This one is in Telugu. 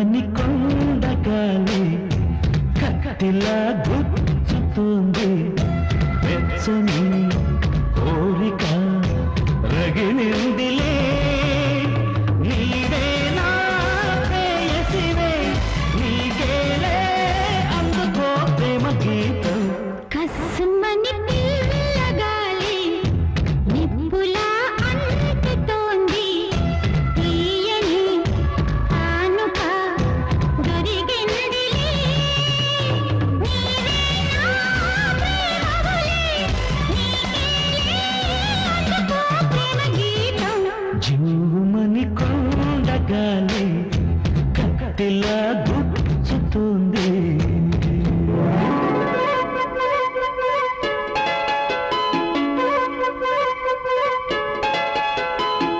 మని కొండగాలి కట్టిలా గుచ్చుతుంది. వెచ్చని కోరిక రగిలిందిలే కసుమని పిల్లగాలి నిప్పులా గాలి కత్తిలా